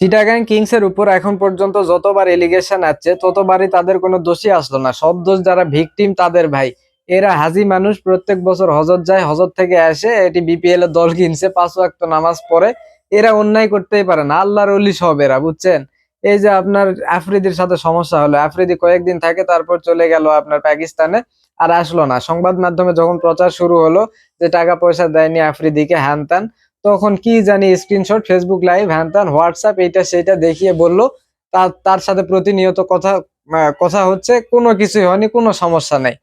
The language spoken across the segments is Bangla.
চিটাগাং কিংস এর উপর এখন পর্যন্ত যতবার এলিগেশন আসছে ততবারই তাদের কোনো দোষী আসলো না। সব দোষ যারা ভিকটিম তাদের ভাই। এরা হাজি মানুষ, প্রত্যেক বছর হজত যায় হজত থেকে আসে, এটি বিপিএল এর দল কিনছে, পাঁচ ওয়াক্ত নামাজ পড়ে। এরা অন্যায় করতেই পারে না, আল্লাহর অলি সব এরা, বুঝছেন? এই যে আপনার আফ্রিদির সাথে সমস্যা হলো, আফ্রিদি কয়েকদিন থাকে, তারপর চলে গেল আপনার পাকিস্তানে, আর আসলো না। সংবাদ মাধ্যমে যখন প্রচার শুরু হলো যে টাকা পয়সা দেয়নি আফ্রিদিকে, হ্যান তখন কি জানি স্ক্রিনশট ফেসবুক লাইভ হ্যান ত্যান হোয়াটসঅ্যাপ এইটা সেটা দেখিয়ে বলল। তার তার সাথে প্রতিনিয়ত কথা কথা হচ্ছে, কোনো কিছুই হয়নি, কোনো সমস্যা নাই।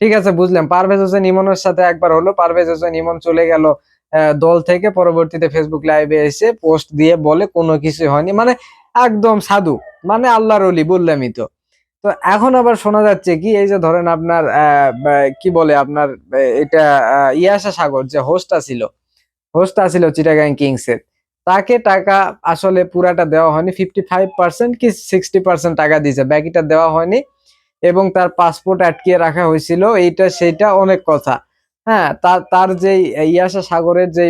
ঠিক আছে, বুঝলাম। পারভেজ হোসেন ইমনের সাথে একবার হলো। পারভেজ হোসেন ইমন চলে গেল দল থেকে। পরবর্তীতে ফেসবুক লাইভে এসে পোস্ট দিয়ে বলে, কোনো কিছু হয়নি। মানে একদম সাধু। মানে আল্লাহর অলি বললামই তো। তো এখন আবার শোনা যাচ্ছে কি, এই যে ধরেন আপনার কি বলে আপনার এটা ইয়াসা সাগর যে হোস্টটা ছিল হোস্টটা আছিল চিটাগাং কিংসের তাকে টাকা আসলে পুরাটা দেওয়া হয়নি ফিফটি ফাইভ পার্সেন্ট কি সিক্সটি পার্সেন্ট টাকা দিয়েছে, বাকিটা দেওয়া হয়নি। এবং তার পাসপোর্ট আটকিয়ে রাখা হয়েছিল, এইটা সেইটা অনেক কথা। হ্যাঁ তার তার যে ইয়াসা সাগরের যে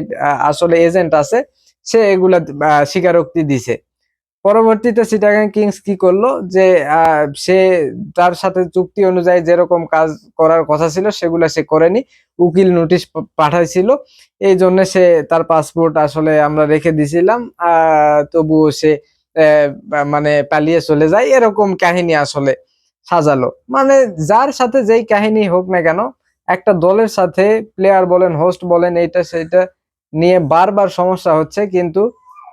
আসলে এজেন্ট আছে, সে এগুলা স্বীকারোক্তি দিছে। পরবর্তীতে চিটাগাং কিংস কি করল? যে সে তার সাথে চুক্তি অনুযায়ী যেরকম কাজ করার কথা ছিল সেগুলো সে করেনি, উকিল নোটিশ পাঠাইছিল। এই জন্য সে তার পাসপোর্ট আসলে আমরা রেখে দিছিলাম তবুও সে মানে পালিয়ে চলে যায়। এরকম কাহিনী আসলে সাজালো। মানে যার সাথে যেই কাহিনী হোক না কেন, একটা দলের সাথে প্লেয়ার বলেন হোস্ট বলেন, এইটা সেটা নিয়ে বারবার সমস্যা হচ্ছে। কিন্তু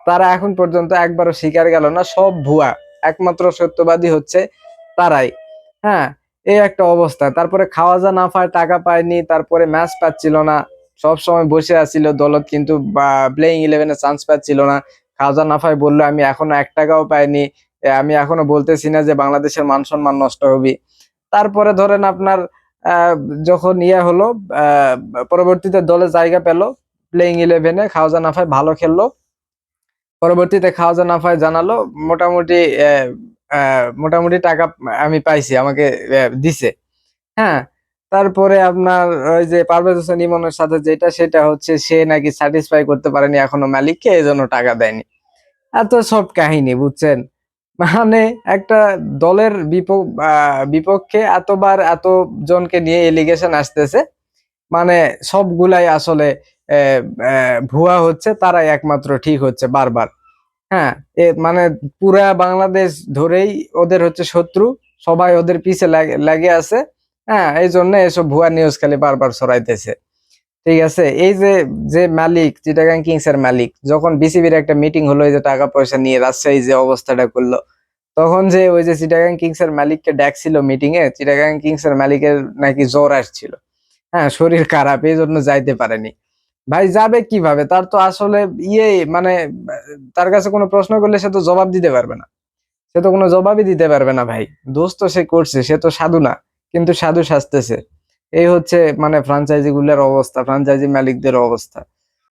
তারা এখন পর্যন্ত একবারও স্বীকার গেল না, সব ভুয়া। একমাত্র সত্যবাদী হচ্ছে তারাই। হ্যাঁ এই একটা অবস্থা। তারপরে খাওয়া যা না পায়, টাকা পায়নি, তারপরে ম্যাচ পাচ্ছিল না। সব সময় বসে আছিল দলত, কিন্তু প্লেইং ইলেভেনে চান্স পাচ্ছিল না। খাওয়াজা নাফায় বলল, আমি এখনও এক টাকাও পাইনি। আমি এখনও বলতেছি না যে বাংলাদেশের মান সম্মান নষ্ট হবে। তারপরে ধরেন আপনার যখন ইয়ে হলো পরবর্তীতে দলে জায়গা পেল প্লেইং ইলেভেনে খাওয়াজা নাফায় ভালো খেললো। পরবর্তীতে খাওয়াজা নাফায় জানালো, মোটামুটি মোটামুটি টাকা আমি পাইছি, আমাকে দিছে। হ্যাঁ তারপরে আপনার ওই যে পারভেজ হোসেন ইমনের সাথে যেটা, সেটা হচ্ছে সে নাকি স্যাটিসফাই করতে পারেনি এখনও মালিককে এই জন্য টাকা দেয়নি। এত সব কাহিনী, বুঝছেন? মানে একটা দলের বিপক্ষে এতবার এত জনকে নিয়ে এলিগেশন আসতেছে মানে সবগুলাই আসলে ভুয়া হচ্ছে, তারাই একমাত্র ঠিক হচ্ছে বারবার। হ্যাঁ এ মানে পুরা বাংলাদেশ ধরেই ওদের হচ্ছে শত্রু, সবাই ওদের পিছে লাগে আছে। হ্যাঁ এই জন্য এসব ভুয়া নিউজ খালি বারবার ছড়াইতেছে। ঠিক আছে? এই যে যে মালিক, চিটাগাং কিংস এর মালিক, যখন বিসিবির একটা মিটিং হলো যে টাকা পয়সা নিয়ে রাজশাহী যে অবস্থাটা করল, তখন যে ওই যে চিটাগাং কিংস এর মালিককে ডাকছিল মিটিং এ, চিটাগাং কিংস এর মালিকের নাকি জ্বর আসছিল। হ্যাঁ শরীর খারাপ এই জন্য যাইতে পারেনি। ভাই যাবে কীভাবে? তার তো আসলে ইয়ে মানে তার কাছে কোনো প্রশ্ন করলে সে তো জবাব দিতে পারবে না। সে তো কোনো জবাবই দিতে পারবে না ভাই। দোষ তো সে করছে, সে তো সাধু না, কিন্তু সাধু সাজতেছে এই হচ্ছে মানে ফ্রাঞ্চাইজি গুলোর অবস্থা ফ্রাঞ্চাইজি মালিকদের অবস্থা।